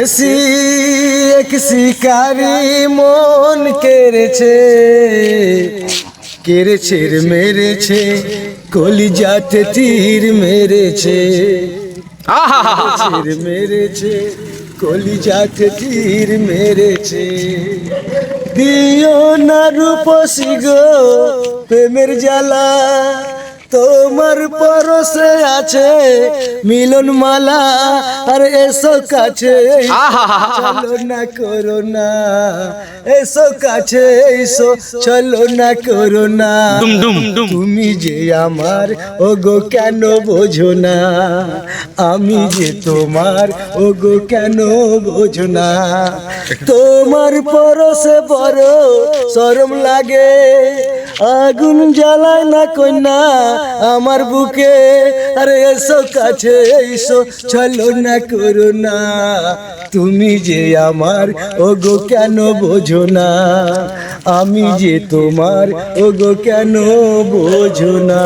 AC এক শিকারি মন কেড়েছে কেড়েছে মেরেছে কলিজাতে তীর মেরেছে। তীর মেরেছে কলিজাতে তীর মেরেছে। দিও না রূপসী গো প্রেমের জ্বালা পরশে আছে মিলন মালা আর এসো কাছে। চলো না করো না এসো কাছে এসো চলো না করো না তুমি যে আমার ও গো কেন বোঝো না? আমি যে তোমার ও গো কেন বোঝো না? তোমার পরশে বড় শরম লাগে আগুন জ্বালায় না কন্যা, আমার বুকে। আরে এসো কাছে এসো চলো না করো না। তুমি যে আমার ও গো কেন বোঝো না? আমি যে তোমার ও গো কেন বোঝো না?